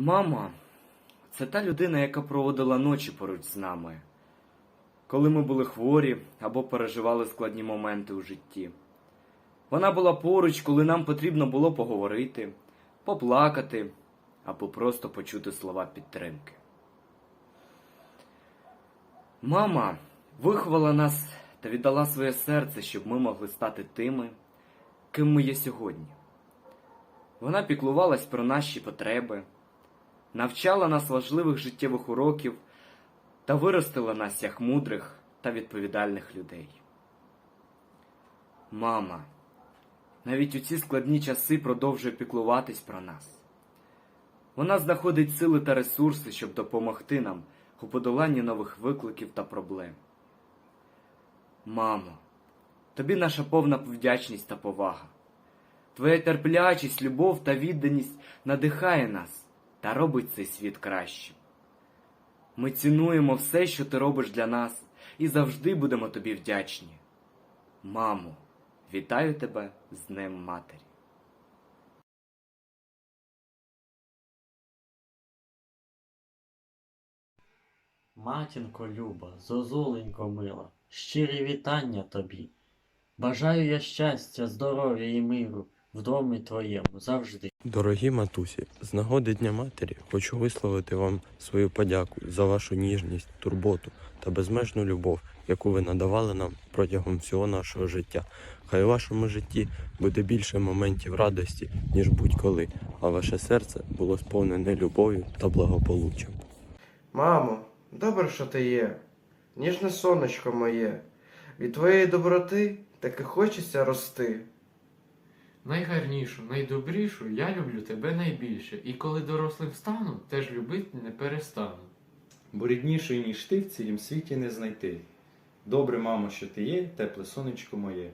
Мама, це та людина, яка проводила ночі поруч з нами, коли ми були хворі або переживали складні моменти у житті. Вона була поруч, коли нам потрібно було поговорити, поплакати або просто почути слова підтримки. Мама виховала нас та віддала своє серце, щоб ми могли стати тими, ким ми є сьогодні. Вона піклувалась про наші потреби, навчала нас важливих життєвих уроків та виростила нас як мудрих та відповідальних людей. Мама, навіть у ці складні часи продовжує піклуватись про нас. Вона знаходить сили та ресурси, щоб допомогти нам у подоланні нових викликів та проблем. Мамо, тобі наша повна вдячність та повага. Твоя терплячість, любов та відданість надихає нас та робить цей світ кращим. Ми цінуємо все, що ти робиш для нас, і завжди будемо тобі вдячні. Мамо, вітаю тебе з Днем Матері. Матінко люба, зозуленько мила, щирі вітання тобі. Бажаю я щастя, здоров'я і миру в домі твоєму завжди. Дорогі матусі, з нагоди Дня Матері хочу висловити вам свою подяку за вашу ніжність, турботу та безмежну любов, яку ви надавали нам протягом всього нашого життя. Хай у вашому житті буде більше моментів радості, ніж будь-коли, а ваше серце було сповнене любов'ю та благополуччям. Мамо, добре, що ти є, ніжне сонечко моє. Від твоєї доброти таки хочеться рости. Найгарнішу, найдобрішу я люблю тебе найбільше, і коли дорослим стану, теж любити не перестану. бо ріднішої, ніж ти в цілім світі не знайти. Добре, мамо, що ти є, тепле сонечко моє.